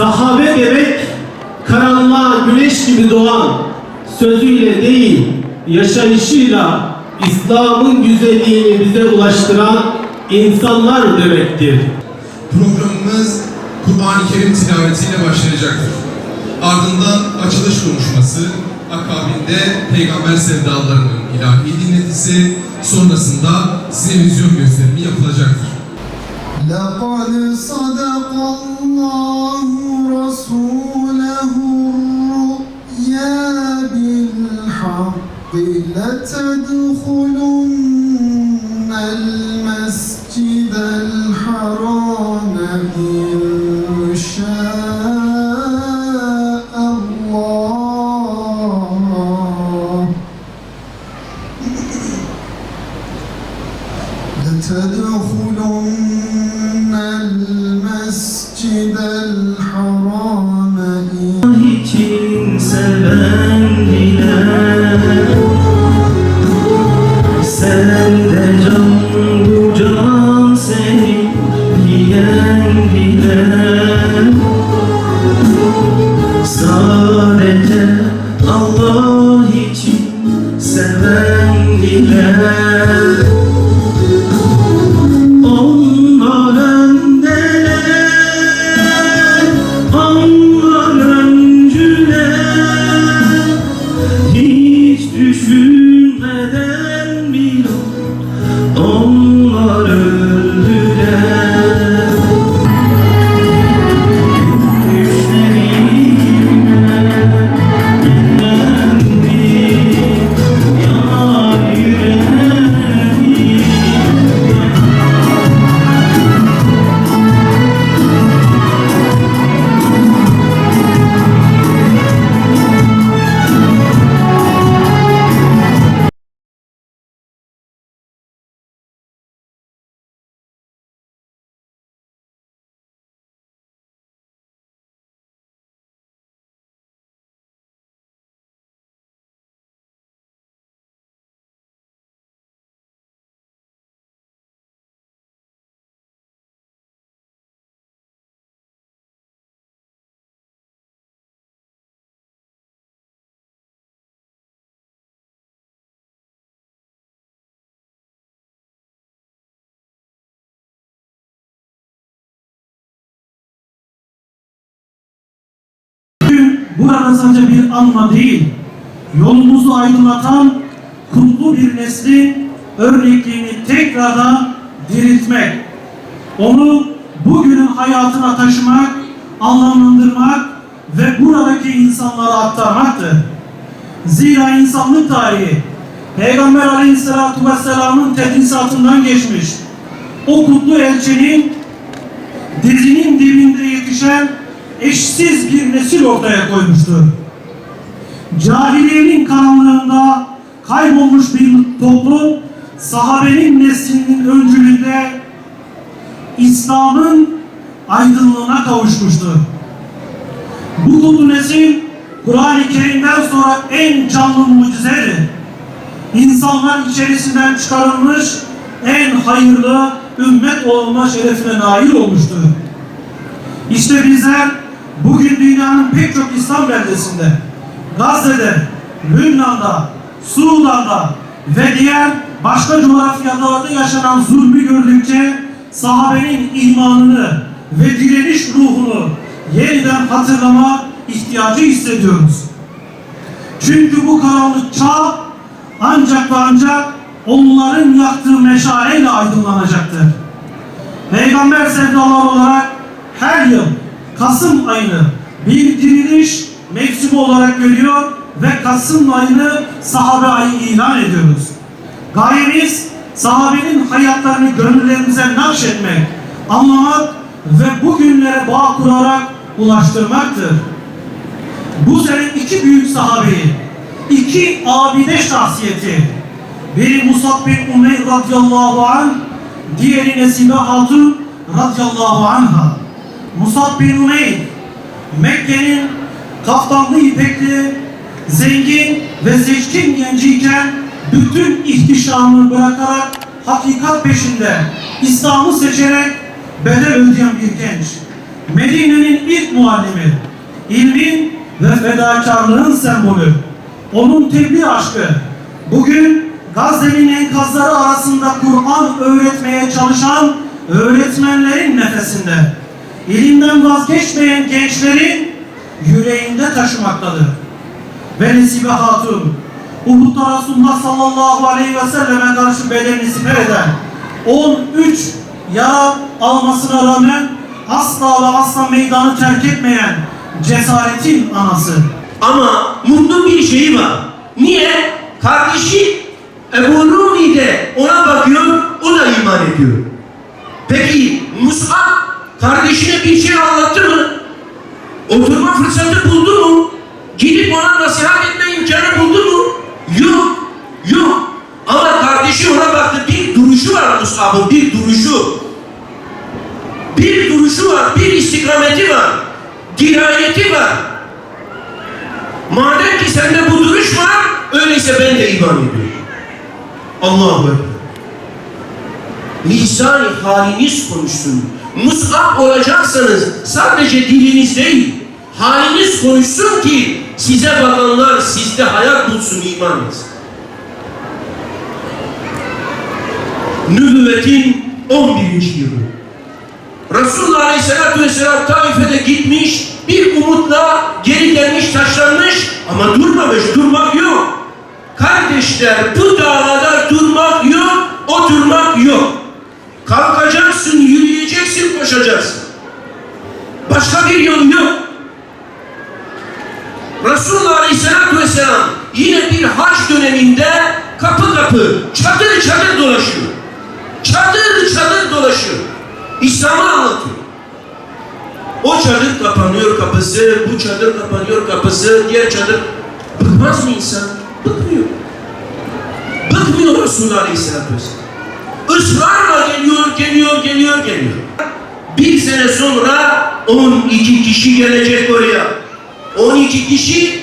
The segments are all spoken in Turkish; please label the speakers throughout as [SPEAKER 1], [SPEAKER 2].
[SPEAKER 1] Sahabe demek karanlığa güneş gibi doğan sözüyle değil yaşayışıyla İslam'ın güzelliğini bize ulaştıran insanlar demektir.
[SPEAKER 2] Programımız Kur'an-ı Kerim tilavetiyle başlayacaktır. Ardından açılış konuşması, akabinde Peygamber sevdalarının ilahi dinletisi, sonrasında size vizyon gösterimi yapılacaktır.
[SPEAKER 3] لقد صدق الله رسوله الرؤيا بالحق لتدخلن المسجد الحرام إن
[SPEAKER 4] için seven bilen Sen de can bu can seni diyen bilen Sadece Allah için seven bilen
[SPEAKER 5] burada sadece bir anma değil, yolumuzu aydınlatan kutlu bir neslin örnekliğini tekrardan diriltmek, onu bugünün hayatına taşımak, anlamlandırmak ve buradaki insanlara aktarmaktır. Zira insanlık tarihi Peygamber Aleyhisselatü Vesselam'ın tedrisatından geçmiş. O kutlu elçinin dizinin dibinde yetişen eşsiz bir nesil ortaya koymuştur. Cahiliyenin karanlığında kaybolmuş bir toplum sahabenin neslinin öncülüğünde İslam'ın aydınlığına kavuşmuştur. Bu kutlu nesil Kur'an-ı Kerim'den sonra en canlı mucizedir. İnsanlar içerisinden çıkarılmış en hayırlı ümmet olma şerefine nail olmuştur. İşte bizler bugün dünyanın pek çok İslam beldesinde, Gazze'de, Lübnan'da, Sudan'da ve diğer başka coğrafyalarda yaşanan zulmü gördükçe sahabenin imanını ve direniş ruhunu yeniden hatırlama ihtiyacı hissediyoruz. Çünkü bu karanlık çağ ancak ve ancak onların yaktığı meşaleyle aydınlanacaktır. Peygamber yıl Kasım ayını bir diriliş mevsimi olarak görüyor ve Kasım ayını sahabe ayı ilan ediyoruz. Gayemiz sahabenin hayatlarını gönüllerimize nakşetmek, anlamak ve bugünlere bağ kurarak ulaştırmaktır. Bu sene iki büyük sahabeyi, iki abide şahsiyeti, biri Musab bin Umeyr radıyallahu anh, diğeri Nesibe Hatun radıyallahu anha. Musab bin Umeyr, Mekke'nin kaftanlı ipekli, zengin ve seçkin genciyken bütün ihtişamını bırakarak hakikat peşinde İslam'ı seçerek bedel ödeyen bir genç. Medine'nin ilk muallimi, ilmin ve fedakarlığın sembolü, onun tebliğ aşkı, bugün Gazze'nin enkazları arasında Kur'an öğretmeye çalışan öğretmenlerin nefesinde, ilimden vazgeçmeyen gençlerin yüreğinde taşımaktadır. Ve Nesibe Hatun, Uhud'da Resulullah sallallahu aleyhi ve selleme karşı bedenini siper eden 13 yara almasına rağmen asla ve asla meydanı terk etmeyen cesaretin anası.
[SPEAKER 6] Ama mutlu bir şeyi var. Niye? Kardeşi Ebu Rumi de ona bakıyor, o da iman ediyor. Peki Mus'ab kardeşine bir şey anlattı mı? Oturma fırsatı buldu mu? Gidip ona nasihat etme imkanı buldu mu? Yok, yok. Ama kardeşi ona baktı, bir duruşu var Mus'ab'ın, bir duruşu. Bir duruşu var, bir istikameti var, dirayeti var. Madem ki sende bu duruş var, öyleyse ben de iman ediyorum. Allahu Ekber. Lisan-ı haliniz konuşsun. Mus'ab olacaksanız sadece diliniz değil, haliniz konuşsun ki size bakanlar sizde hayat bulsun imanınız. Nübüvvetin 11. yılı. Resulullah Aleyhisselatü Vesselam Taife'de gitmiş, bir umutla geri gelmiş, taşlanmış ama durmamış, durmak yok. Kardeşler bu davada durmak yok, oturmak yok. Kalkacaksın, yürüyeceksin, koşacaksın. Başka bir yol yok. Resulullah Aleyhisselatü Vesselam yine bir haç döneminde kapı kapı, çadır çadır dolaşıyor. Çadır çadır dolaşıyor. İslam'ı anlatıyor. O çadır kapanıyor kapısı, bu çadır kapanıyor kapısı, diğer çadır. Bıkmaz mı insan? Bıkmıyor. Bıkmıyor Resulullah Aleyhisselatü Vesselam. Israrla geliyor, geliyor, geliyor, geliyor. Bir sene sonra 12 kişi gelecek oraya. 12 kişi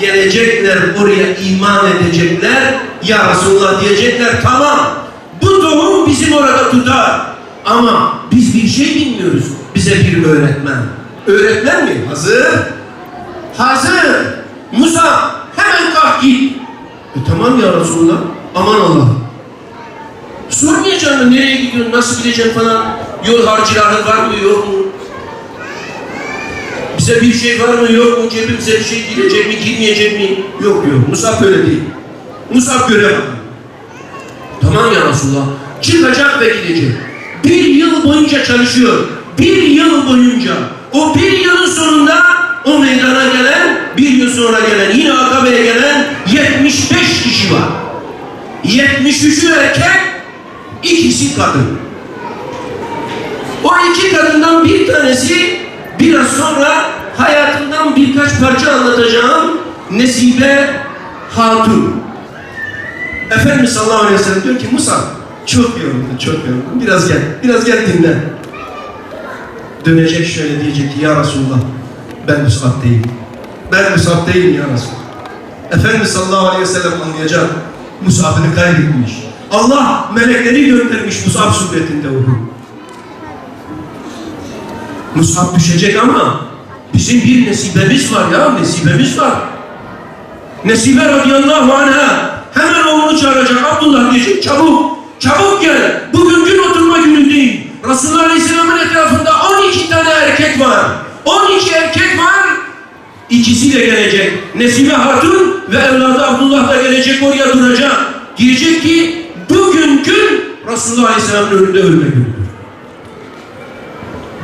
[SPEAKER 6] gelecekler oraya iman edecekler. Ya Resulullah diyecekler tamam bu tohum bizim orada tutar. Ama biz bir şey bilmiyoruz. Bize bir öğretmen. Öğretmen mi? Hazır. Hazır. Musa hemen kalk git. E tamam ya Resulullah. Aman Allah. Sormayacağım mı nereye gidiyorsun, nasıl gideceksin falan. Yol harcıları var mı yok mu? Bize bir şey var mı yok mu? Cebimize bir şey girecek mi, girmeyecek mi? Yok yok. Musab öyle değil. Musab görev. Tamam ya Resulullah. Çıkacak ve gidecek. Bir yıl boyunca çalışıyor. Bir yıl boyunca. O bir yılın sonunda o meydana gelen, bir yıl sonra gelen, yine Akabe'ye gelen 75 kişi var. 73'ü erkek, ikisi kadın. O iki kadından bir tanesi biraz sonra hayatından birkaç parça anlatacağım Nesibe Hatun. Efendimiz sallallahu aleyhi ve sellem diyor ki Musa çok yoruldun, çok yoruldun. Biraz gel, biraz gel dinle. Dönecek şöyle diyecek ki ya Resulullah ben Musab değilim. Ben Musab değilim ya Resulullah. Efendimiz sallallahu aleyhi ve sellem anlayacak. Musab'ını kaybetmiş. Allah melekleri göndermiş Musab suretinde onu. Musab düşecek ama bizim bir nesibemiz var ya, nesibemiz var. Nesibe radıyallahu anh'a hemen oğlunu çağıracak. Abdullah diyecek çabuk, çabuk gel. Bugün gün oturma günü değil. Resulullah Aleyhisselam'ın etrafında 12 tane erkek var. 12 erkek var. İkisi de gelecek. Nesibe Hatun ve evladı Abdullah da gelecek oraya duracak. Diyecek ki bugün gün Resulullah Aleyhisselam'ın önünde ölme günüdür.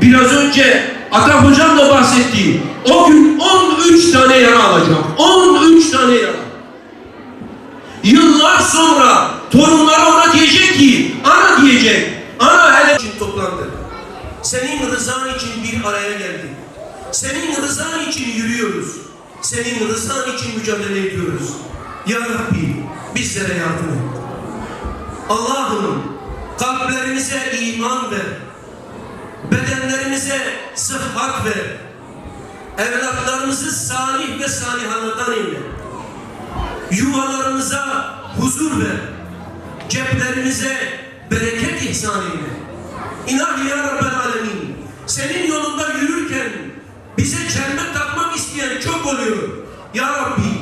[SPEAKER 6] Biraz önce Akrap Hocam da bahsettiği o gün 13 tane yara alacak. 13 tane yara. Yıllar sonra torunları ona diyecek ki ana diyecek. Ana hele için toplandı. Senin rızan için bir araya geldik. Senin rızan için yürüyoruz. Senin rızan için mücadele ediyoruz. Ya Rabbi bizlere yardım et. Allah'ım kalplerimize iman ver. Bedenlerimize sıhhat ver. Evlatlarımızı salih ve salihalardan eyle. Yuvalarımıza huzur ver. Ceplerimize bereket ihsan eyle. İlahi ya Rabbel Alemin. senin yolunda yürürken bize çelme takmak isteyen çok oluyor. Ya Rabbi